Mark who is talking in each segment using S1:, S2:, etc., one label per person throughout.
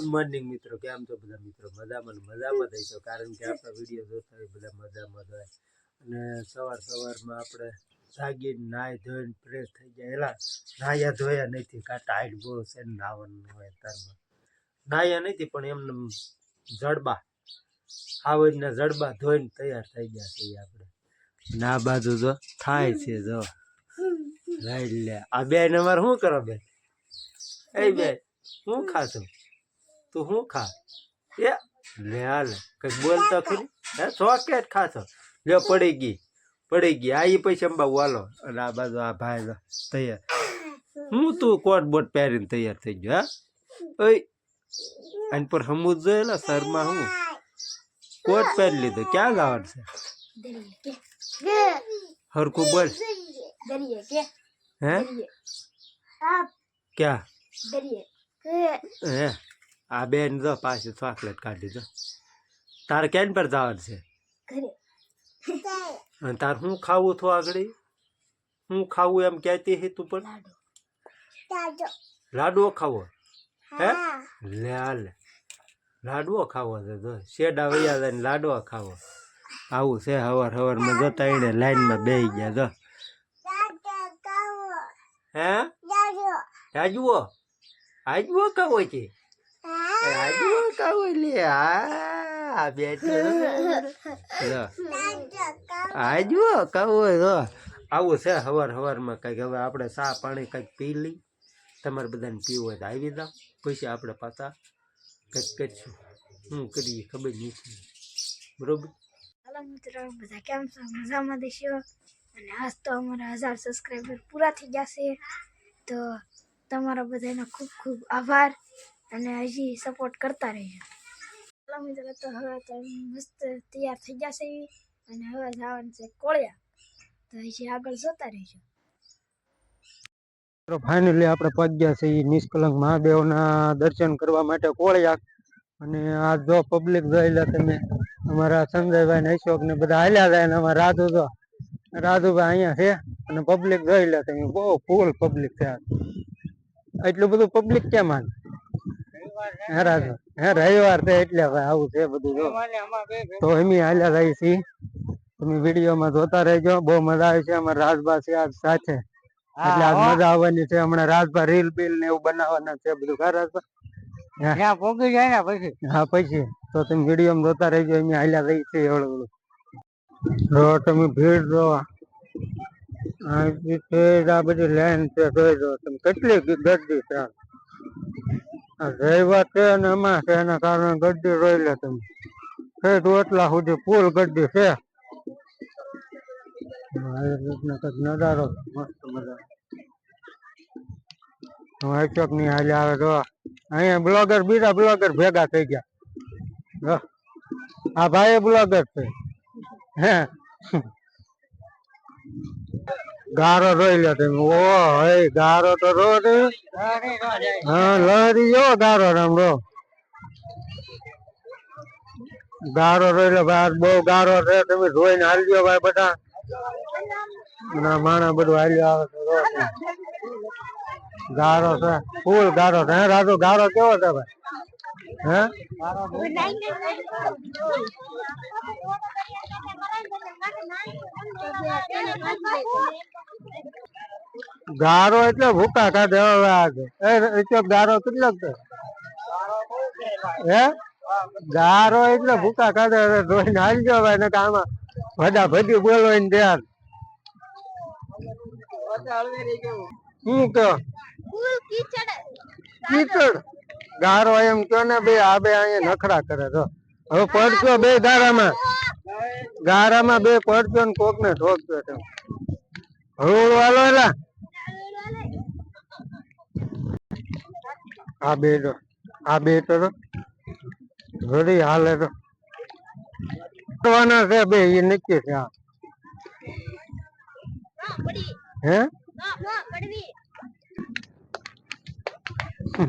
S1: Good morning મિત્રો, કેમ છો બધા મિત્રો? મજામાં મજામાં થઈ છો કારણ કે આપણા વીડિયો જોતા હોય બધા મજામાં જ હોય. અને સવાર સવારમાં આપણે જાગી નાહી ધોઈને ફ્રેશ થઈ જાય એલા, નાહ્યા ધોયા નથી કાં ટાઈટ બહુ છે ને નાવાનું હોય તારમાં નાહ્યા નથી, પણ એમને જડબા આવડના જડબા ધોઈને તૈયાર થઈ ગયા છીએ આપણે. ના બાજુ જો થાય છે જો. રાઈટ લે. આ બે નંબર શું કરો બેન? એ બેન, શું ખાતું તું શું ખા? એ લે હાલે કઈ બોલતો ખરી. હે ચોકેટ ખાતો લ્યો પડી ગઈ પડી ગઈ. આ ઈ પૈસા અંબા વાલો અને આ બાજુ આ ભાઈ જો તૈયાર. હું તું કોટ બોટ પહેરીને તૈયાર થઈ ગયો હા? ઓય આની પર હમુદ જોયેલા સરમાં હું? કોટ પહેરી લીધો ક્યાં જવાનું છે? હરખું બોલ. હે? ક્યાં? હે? આ બેન જો પાછી ચોકલેટ કાઢી દો તારે કેન પર જવાનું છે? અને તાર શું ખાવું છું આગળ? હું ખાવું એમ કહેતી હે તું પણ? લાડવો ખાવો? હે? લે લે. લાડવો ખાવો છે જો. શેડા વૈયા જાય ને લાડવો ખાવો. આવું છે હવાર હવારમાં જતા એને લાઈનમાં બે ગયા જો. હે? રાજવો આજવો ખાવો છે રાજવો ખાવો લે આ બેઠો લો આજવો ખાવો જો આવું છે હવાર હવારમાં કંઈક હવે આપણે ચા પાણી કંઈક પી લઈ તમારે બધાને પીવું હોય તો આવી દો પછી આપણે પાછા કંઈક કરીશું શું કરીએ ખબર નથી બરોબર
S2: હલો મિત્રો બધા કેમ છો મજામાં દેશો અને આજ તો અમારા હજાર સબસ્ક્રાઈબર પૂરા થઈ જશે તો તમારા બધાનો ખૂબ ખૂબ આભાર અને હજી સપોર્ટ કરતા રહેજો ચાલો મિત્રો, તો હવે તો મસ્ત તૈયાર થઈ જશે અને હવે જવાનું છે કોળિયા. તો હજી આગળ જોતા રહેજો.
S1: તો ફાઇનલી આપણે પહોંચ્યા છે ઈ નિષ્કલંક મહાદેવના દર્શન કરવા માટે કોળિયા. અને આ જો પબ્લિક જોઈ લો તમે, અમારા સંજયભાઈ ને અશોક ને બધા હાલ્યા જાય ને અમારા રાધુ જો રાધુભાઈ અહીંયા છે અને પબ્લિક જોઈ લો તમે, બહુ ફૂલ પબ્લિક છે. એટલું બધું પબ્લિક કેમ આને હે રવિવાર છે એટલે આવું છે બધું જો. તો એમી હાલ્યા રહી છે તમે વિડીયોમાં જોતા રહેજો. બહુ મજા આવે છે. અમારા રાજભા છે આજ સાથે. એટલે આજ મજા આવવાની છે. હમણાં રાજભા રીલ બિલ ને એવું બનાવવાના છે બધું. ખરા રાજભા?
S3: પોગી જાય ને પછી.
S1: હા પછી. તો તમે વીડિયો જોતા રહેજો. એમ હાલ્યા રહી છે એવડું જો તમે ભીડ જો આ બધી લાઈન છે જોઈ જો તમે કેટલી ગરદી છે આ છે અને એમાં છે કારણે ગરદી જોઈ લે તમે. ઠેઠ ઓટલા સુધી ફૂલ ગરદી છે. નજારો મસ્ત મજા હું અશોકની હાલે આવે જો અહીંયા બ્લોગર, બીજા બ્લોગર ભેગા થઈ ગયા. આ ભાઈ બ્લોગર છે. હે. ગારો રોઈ લે તમે. ઓ, હે, ગારો તો રો તમે હા લહરી જો ગારો રામ રો. ગારો રોઈ લે આજ બહુ ગારો છે. તમે જોઈને હાલજો ભાઈ બધા. ના, માણા બધું હાલ્યો આવે છે રો ગારો છે. ફૂલ ગારો છે. રાજુ ગારો કેવો છે ભાઈ? હે? ગારો એટલે ભૂકા કાઢે હવે ગારો કેટલો છે? હે? ગારો એટલે ભૂકા કાઢે ધોઈને હાલજો ભાઈ ને આમાં બધા ભજી બોલો ને ધ્યાન શું કીચડ. કીચડ? ગારો એમ કયો ને બે આ બે અહીંયા નખરા કરે તો હવે પડશો બે ગારામાં ગારામાં બે પડશો ને કોક ને ઠોકતો તમે હળવું વાલો એલા. આ બે તો આ બે તો તો ઘડી હાલે તો. કરવાના છે બે એ નક્કી છે આ. હે
S3: તો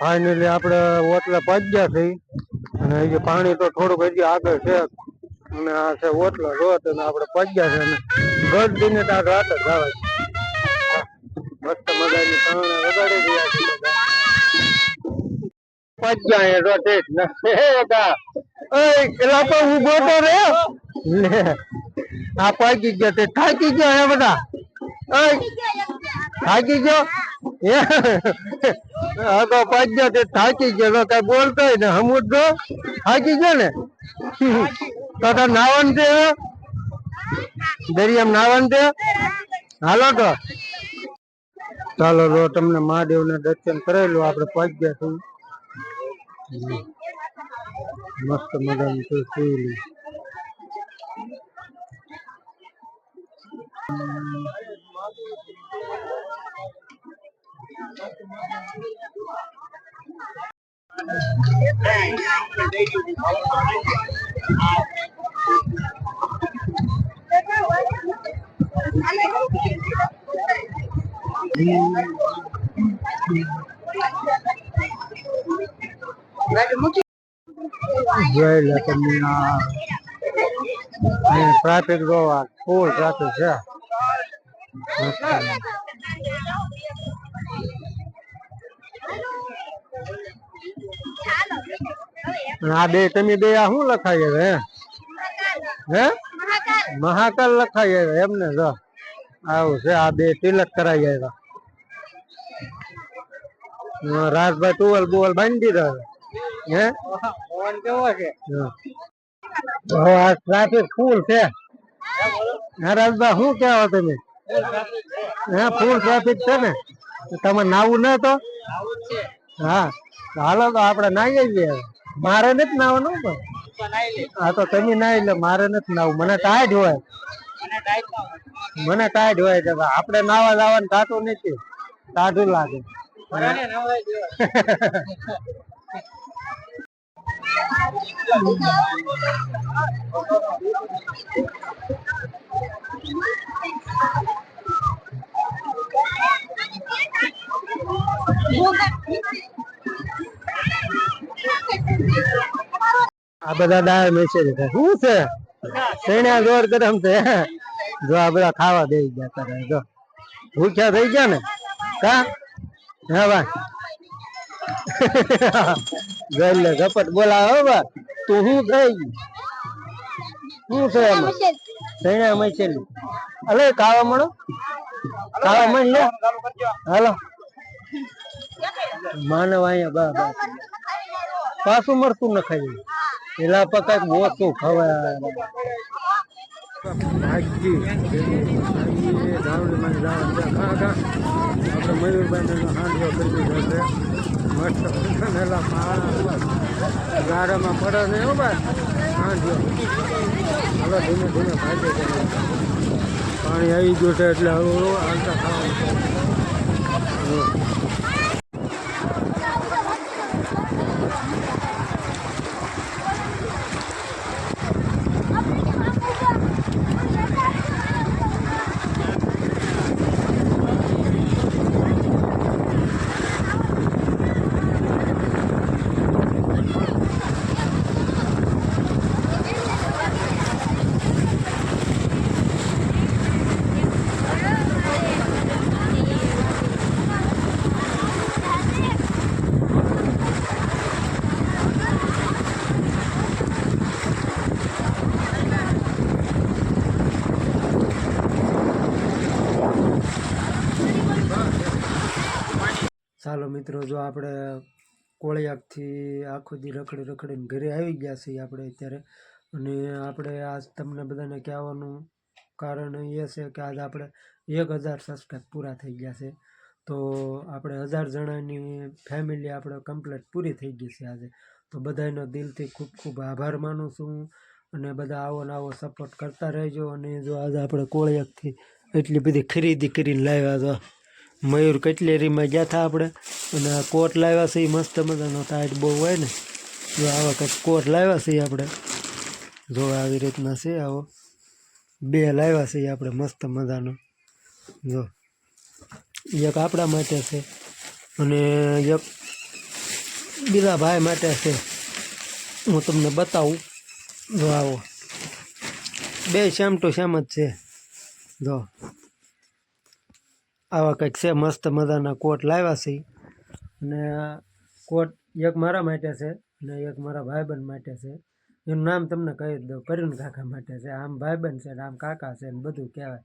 S3: ફાઇનલી આપણે ઓટલે પહોંચ્યા છીએ. અને હજી પાણી તો થોડુંક હજી આગળ છે. અને આ છે ઓટલો રોત અને આપણે પહોંચ્યા છે અને ગઢડીને ત્યાં રાત જ છે. મસ્ત મજાની ત્રણ વગાડી રહ્યા છે એ રોટેટ ને. હે ગા. ઓય એલા તો ઊભો તો રે આ પાકી ગયો તે. થાકી ગયો હે બધા. ઓય થાકી ગયો? હે? તો તે. થાકી ગયો. તો કઈ બોલતો ને. હમુદ તો થાકી ગયો ને? તો તાર નાવન છે દરિયામાં નાવન હાલો તો. ચાલો રો તમને મહાદેવ ને દર્શન કરેલું આપણે પહોંચી ગયા છીએ. મસ્ત મજાનું છે શિવલિંગ. જોઈ ટ્રાફિક ફૂલ ટ્રાફિક છે આ બે તમે બે આ શું લખાય હવે હે મહાકાલ. લખાય છે એમને જો આવું છે આ બે તિલક કરાઈ આવ્યા રાજભાઈ ટુવલ બુવલ બાંધી દીધો હે? પવન કેવો છે આ ટ્રાફિક ફૂલ છે. હા શું કહેવા તમે? હા ફૂલ ટ્રાફિક છે ને? તમે નાવું ના તો? હા. હાલો તો આપણે નાઈ જઈએ મારે નથી નાવાનું પણ. હા તો તમે નાહી લે મારે નથી નાવું. મને ટાઈટ હોય. મને ટાઈટ હોય છે પણ આપણે નાવા જવાનું થતું નથી. ટાઢું લાગે. આ બધા દાળ મેસેજ છે. શું છે? શેણા જોર કરમ છે. જો આ બધા ખાવા દઈ ગયા તારે જો. ભૂખ્યા થઈ ગયા ને? કા? હા, ભાઈ. જોઈ લે ઝપટ બોલાવે બા. તું થઈ ગયું શું છે એમાં? શેણા મેસેલી અલે કાવા મળો કાવા મણ લે. હાલો. માનવ અહીંયા બા બા. પાછું મરતું ન ખાઈ પેલા પકાય બહુ શું ખવાય. ભાગી ધાવડીમાં જવાનું છે ખા ખા આપણે મયુરભાઈને હાંડવો કરી દીધો મસ્ત બનેલા માળા ગાડામાં પડે ને એવું ભાઈ ધીમે ધીમે છે પાણી આવી ગયું છે એટલે હવે હાલતા ખાવાનું છે જો. ચાલો મિત્રો, જો આપણે કોળિયાકથી આખો દી રખડી રખડીને ઘરે આવી ગયા છીએ આપણે અત્યારે. અને આપણે આજ તમને બધાને કહેવાનું કારણ એ છે કે આજ આપણે એક હજાર સબસ્ક્રાઈબ પૂરા થઈ ગયા છે. તો આપણે હજાર જણાની ફેમિલી આપણે કમ્પ્લીટ પૂરી થઈ ગઈ છે આજે. તો બધાનો દિલથી ખૂબ ખૂબ આભાર માનું છું અને બધા આવો ને આવો સપોર્ટ કરતા રહેજો. અને જો આજે આપણે કોળિયાકથી એટલી બધી ખરીદી કરીને લાવ્યા તો મયુર કટલેરીમાં ગયા હતા આપણે. અને આ કોટ લાવ્યા છે એ મસ્ત મજાનો ટાઈટ બહુ હોય ને. જો આવા કંઈક કોટ લાવ્યા છે આપણે. જો આવી રીતના છે આવો. બે લાવ્યા છે આપણે, મસ્ત મજાનો. જો. એક આપણા માટે છે અને એક
S1: બીજા ભાઈ માટે છે. હું તમને બતાવું. જો આવો. બે સેમ ટુ સેમ જ છે. જો. આવા કંઈક છે, મસ્ત મજાના કોટ લાવ્યા છે. અને કોટ એક મારા માટે છે અને એક મારા ભાઈબંધ માટે છે. એનું નામ તમને કહી દઉં કરુણ કાકા માટે છે. આમ ભાઈબંધ છે આમ કાકા છે ને બધું કહેવાય.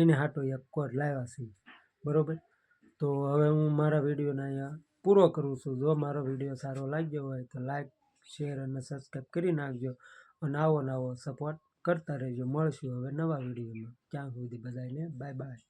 S1: એને હાટો એક કોટ લાવ્યા છે. બરાબર? તો હવે હું મારા વિડીયોને અહીંયા પૂરો કરું છું. જો મારો વીડિયો સારો લાગ્યો હોય તો લાઈક, શેર અને સબસ્ક્રાઈબ કરી નાખજો. અને આવો નવો સપોર્ટ કરતા રહેજો. મળશું હવે નવા વિડીયોમાં. ત્યાં સુધી બધાને બાય બાય.